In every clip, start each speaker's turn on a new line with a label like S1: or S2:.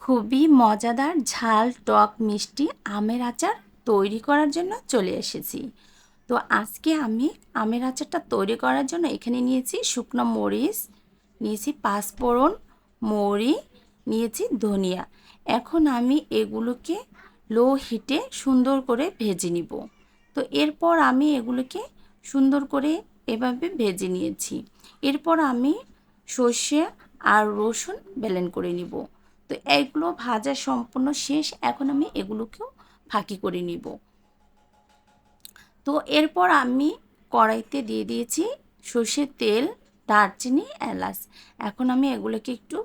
S1: খুবই মজাদার ঝাল, টক, মিষ্টি আমের আচার তৈরি করার জন্য চলে এসেছি। তো আজকে আমি আমের আচারটা তৈরি করার জন্য এখানে নিয়েছি শুকনো মরিচ, নিয়েছি পাঁচফোড়ন মৌরি, নিয়েছি ধনিয়া। এখন আমি এগুলোকে লো হিটে সুন্দর করে ভেজে নিব। তো এরপর আমি এগুলোকে সুন্দর করে এভাবে ভেজে নিয়েছি। এরপর আমি সর্ষে আর রসুন ব্লেন্ড করে নিব। তো এইগুলো ভাজা সম্পূর্ণ শেষ, এখন আমি এগুলোকেও ফাঁকি করে নিব। তো এরপর আমি কড়াইতে দিয়ে দিয়েছি সর্ষের তেল, দারচিনি, এলাচ। এখন আমি এগুলোকে একটু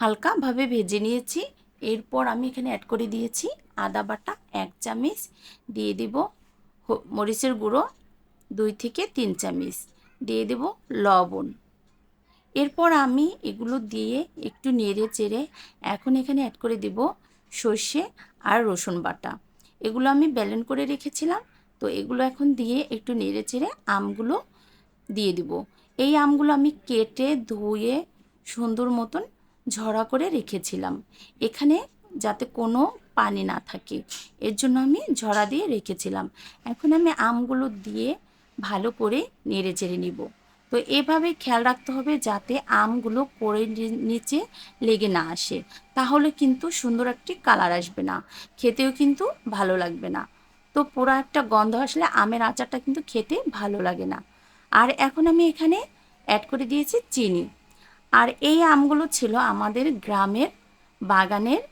S1: হালকাভাবে ভেজে নিয়েছি। এরপর আমি এখানে অ্যাড করে দিয়েছি আদা বাটা, এক চামচ। দিয়ে দিব মরিচের গুঁড়ো, দুই থেকে তিন চামচ। দিয়ে দেব লবণ। এরপর আমি এগুলো দিয়ে একটু নেড়ে চেড়ে এখন এখানে অ্যাড করে দেব সর্ষে আর রসুন বাটা। এগুলো আমি ব্যালেন্ড করে রেখেছিলাম, তো এগুলো এখন দিয়ে একটু নেড়ে চেড়ে আমগুলো দিয়ে দিব। এই আমগুলো আমি কেটে ধুয়ে সুন্দর মতন ঝরা করে রেখেছিলাম। এখানে যাতে কোনো পানি না থাকে, এর জন্য আমি ঝরা দিয়ে রেখেছিলাম। এখন আমি আমগুলো দিয়ে ভালো করে নেড়ে চেড়ে নিব। তো এভাবে খেয়াল রাখতে হবে যাতে আমগুলো পরে নিচে লেগে না আসে। তাহলে কিন্তু সুন্দর একটি কালার আসবে না। খেতেও কিন্তু ভালো লাগবে না। তো পুরো একটা গন্ধ আসলে আমের আচারটা কিন্তু খেতে ভালো লাগে না। আর এখন আমি এখানে অ্যাড করে দিয়েছি চিনি। আর এই আমগুলো ছিল আমাদের গ্রামের বাগানের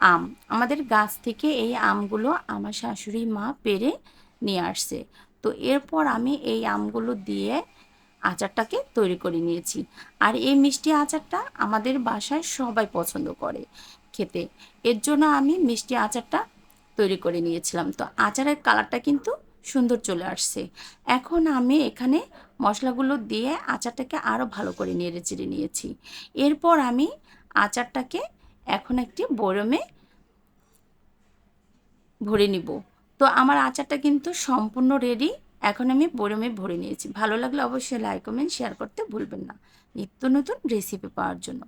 S1: আম। আমাদের গাছ থেকে এই আমগুলো আমার শাশুড়ি মা পেরে নিয়ে আসছে। তো এরপর আমি এই আমগুলো দিয়ে আচারটাকে তৈরি করে নিয়েছি। আর এই মিষ্টি আচারটা আমাদের বাসায় সবাই পছন্দ করে খেতে। এর জন্য আমি মিষ্টি আচারটা তৈরি করে নিয়েছিলাম। তো আচারের কালারটা কিন্তু সুন্দর চলে আসছে। এখন আমি এখানে মশলাগুলো দিয়ে আচারটাকে আরও ভালো করে নেড়ে চেড়ে নিয়েছি। এরপর আমি আচারটাকে এখন একটি বরমে ভরে নিব। তো আমার আচারটা কিন্তু সম্পূর্ণ রেডি এখন আমি বরমে ভরে নিয়েছি। ভালো লাগলে অবশ্যই লাইক কমেন্ট শেয়ার করতে ভুলবেন না। নিত্য নতুন রেসিপি পাওয়ার জন্য।